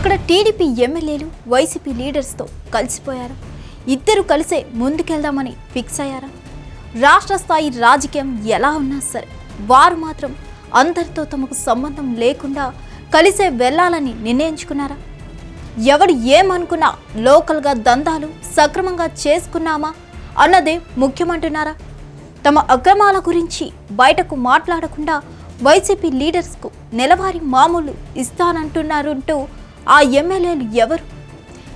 అక్కడ టీడీపీ ఎమ్మెల్యేలు వైసీపీ లీడర్స్తో కలిసిపోయారు. ఇద్దరు కలిసే ముందుకెళ్దామని ఫిక్స్ అయ్యారా. రాష్ట్ర స్థాయి రాజకీయం ఎలా ఉన్నా సరే వారు మాత్రం అందరితో తమకు సంబంధం లేకుండా కలిసే వెళ్ళాలని నిర్ణయించుకున్నారా? ఎవడు ఏమనుకున్నా లోకల్గా దందాలు సక్రమంగా చేసుకున్నామా అన్నదే ముఖ్యమంటున్నారా? తమ అక్రమాల గురించి బయటకు మాట్లాడకుండా వైసీపీ లీడర్స్కు నెలవారీ మామూలు ఇస్తానంటున్నారంటూ ఆ ఎమ్మెల్యేలు ఎవరు?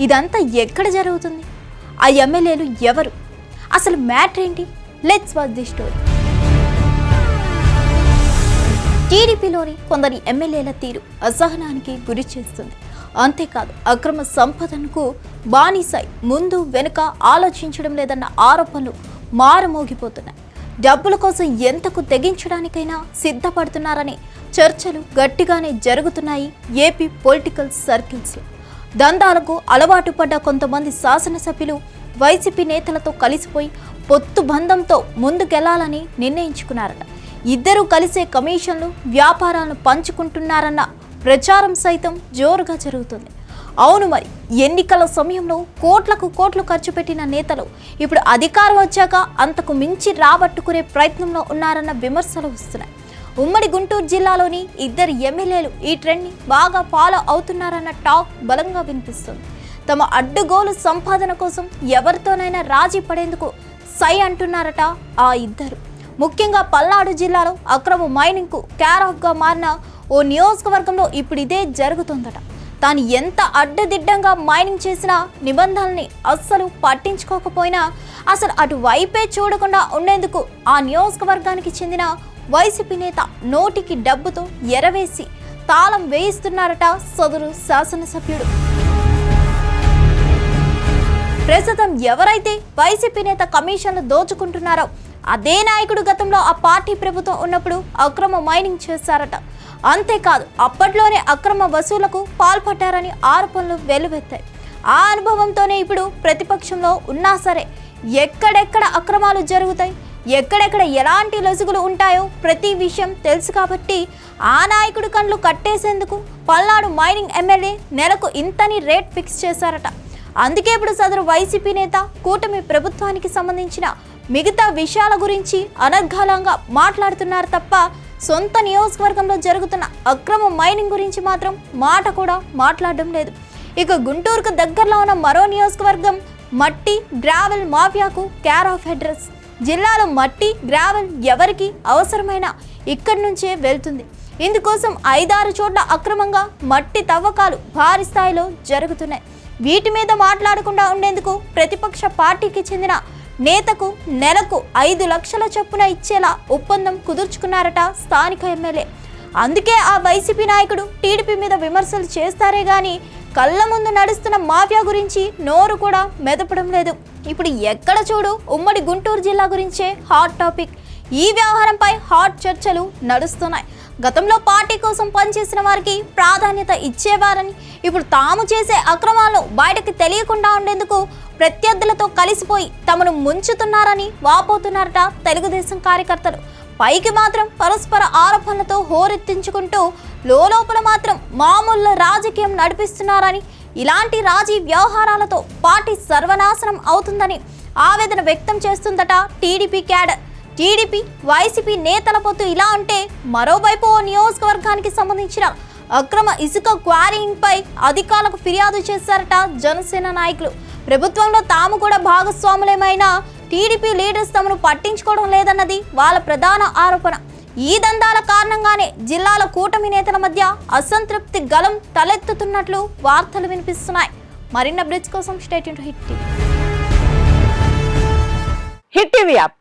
ఇదంతా ఎక్కడ జరుగుతుంది? ఆ ఎమ్మెల్యేలు ఎవరు? అసలు మ్యాటర్ ఏంటి? లెట్స్ వాచ్ ది స్టోరీ టీడీపీలోని కొందరి ఎమ్మెల్యేల తీరు అసహనానికి గురి చేస్తుంది. అంతేకాదు అక్రమ సంపదనకు బానిసై ముందు వెనుక ఆలోచించడం లేదన్న ఆరోపణలు మారుమోగిపోతున్నాయి. డబ్బుల కోసం ఎంతకు తెగించడానికైనా సిద్ధపడుతున్నారని చర్చలు గట్టిగానే జరుగుతున్నాయి ఏపీ పొలిటికల్ సర్కిల్స్ దందాలకు అలవాటు పడ్డ కొంతమంది శాసనసభ్యులు వైసీపీ నేతలతో కలిసిపోయి పొత్తు బంధంతో ముందుకెళ్ళాలని నిర్ణయించుకున్నారట. ఇద్దరూ కలిసే కమిషన్లు వ్యాపారాలను పంచుకుంటున్నారన్న ప్రచారం సైతం జోరుగా జరుగుతుంది. అవును మరి ఎన్నికల సమయంలో కోట్లకు కోట్లు ఖర్చు పెట్టిన నేతలు ఇప్పుడు అధికారం వచ్చాక అంతకు మించి రాబట్టుకునే ప్రయత్నంలో ఉన్నారన్న విమర్శలు వస్తున్నాయి. ఉమ్మడి గుంటూరు జిల్లాలోని ఇద్దరు ఎమ్మెల్యేలు ఈ ట్రెండ్ని బాగా ఫాలో అవుతున్నారన్న టాక్ బలంగా వినిపిస్తుంది. తమ అడ్డుగోలు సంపాదన కోసం ఎవరితోనైనా రాజీ పడేందుకు సై అంటున్నారట ఆ ఇద్దరు. ముఖ్యంగా పల్నాడు జిల్లాలో అక్రమ మైనింగ్కు క్యారాఫ్గా మారిన ఓ నియోజకవర్గంలో ఇప్పుడు ఇదే జరుగుతుందట. తాను ఎంత అడ్డదిడ్డంగా మైనింగ్ చేసినా నిబంధనల్ని అస్సలు పట్టించుకోకపోయినా అసలు అటు వైపే చూడకుండా ఉండేందుకు ఆ నియోజకవర్గానికి చెందిన వైసీపీ నేత నోటికి డబ్బుతో ఎరవేసి తాళం వేయిస్తున్నారట సదరు శాసనసభ్యుడు. ప్రస్తుతం ఎవరైతే వైసీపీ నేత కమిషన్లు దోచుకుంటున్నారో అదే నాయకుడు గతంలో ఆ పార్టీ ప్రభుత్వం ఉన్నప్పుడు అక్రమ మైనింగ్ చేశారట. అంతేకాదు అప్పట్లోనే అక్రమ వసూలకు పాల్పడ్డారని ఆరోపణలు వెలువెత్తాయి ఆ అనుభవంతోనే ఇప్పుడు ప్రతిపక్షంలో ఉన్నా సరే ఎక్కడెక్కడ అక్రమాలు జరుగుతాయి ఎక్కడెక్కడ ఎలాంటి లొసుగులు ఉంటాయో ప్రతి విషయం తెలుసు కాబట్టి ఆ నాయకుడి కళ్ళు కట్టేసేందుకు పల్నాడు మైనింగ్ ఎమ్మెల్యే నెలకు ఇంతని రేట్ ఫిక్స్ చేశారట. అందుకే ఇప్పుడు సదరు వైసీపీ నేత కూటమి ప్రభుత్వానికి సంబంధించిన మిగతా విషయాల గురించి అనర్ఘాలంగా మాట్లాడుతున్నారు తప్ప సొంత నియోజకవర్గంలో జరుగుతున్న అక్రమ మైనింగ్ గురించి మాత్రం మాట కూడా మాట్లాడడం లేదు. ఇక గుంటూరుకు దగ్గరలో ఉన్న మరో నియోజకవర్గం మట్టి గ్రావెల్ మాఫియాకు కేర్ ఆఫ్ అడ్రస్. జిల్లాలో మట్టి గ్రావెల్ ఎవరికి అవసరమైన ఇక్కడి నుంచే వెళ్తుంది. ఇందుకోసం ఐదారు చోట్ల అక్రమంగా మట్టి తవ్వకాలు భారీ స్థాయిలో జరుగుతున్నాయి. వీటి మీద మాట్లాడకుండా ఉండేందుకు ప్రతిపక్ష పార్టీకి చెందిన నేతకు నెలకు ఐదు లక్షల చొప్పున ఇచ్చేలా ఒప్పందం కుదుర్చుకున్నారట స్థానిక ఎమ్మెల్యే. అందుకే ఆ వైసీపీ నాయకుడు టీడీపీ మీద విమర్శలు చేస్తారే గాని కళ్ళ ముందు నడుస్తున్న మాఫియా గురించి నోరు కూడా మెదపడం లేదు. ఇప్పుడు ఎక్కడ చూడు ఉమ్మడి గుంటూరు జిల్లా గురించే హాట్ టాపిక్. ఈ వ్యవహారంపై హాట్ చర్చలు నడుస్తున్నాయి. గతంలో పార్టీ కోసం పనిచేసిన వారికి ప్రాధాన్యత ఇచ్చేవారని ఇప్పుడు తాము చేసే అక్రమాలను బయటకు తెలియకుండా ఉండేందుకు ప్రత్యర్థులతో కలిసిపోయి తమను ముంచుతున్నారని వాపోతున్నారట తెలుగుదేశం కార్యకర్తలు. పైకి మాత్రం పరస్పర ఆరోపణలతో హోరెత్తించుకుంటూ లోపల మాత్రం మామూలు రాజకీయం నడిపిస్తున్నారని ఇలాంటి రాజీ వ్యవహారాలతో పార్టీ సర్వనాశనం అవుతుందని ఆవేదన వ్యక్తం చేస్తుందట టీడీపీ క్యాడర్. టీడీపీ వైసీపీ నేతల పొత్తు ఇలా ఉంటే మరోవైపు ఓ నియోజకవర్గానికి సంబంధించిన అక్రమ ఇసుక క్వారీయింగ్పై అధికారులకు ఫిర్యాదు చేశారట జనసేన నాయకులు. ప్రభుత్వంలో తాము కూడా భాగస్వాములేమైనా టీడీపీ లీడర్స్ తమను పట్టించుకోవడం లేదన్నది వాళ్ళ ప్రధాన ఆరోపణ. ఈ దందాల కారణంగానే జిల్లాల కూటమి నేతల మధ్య అసంతృప్తి గలం తలెత్తుతున్నట్లు వార్తలు వినిపిస్తున్నాయి. మరిన్ని అప్డేట్స్ కోసం state Hit TV. Hit TV app.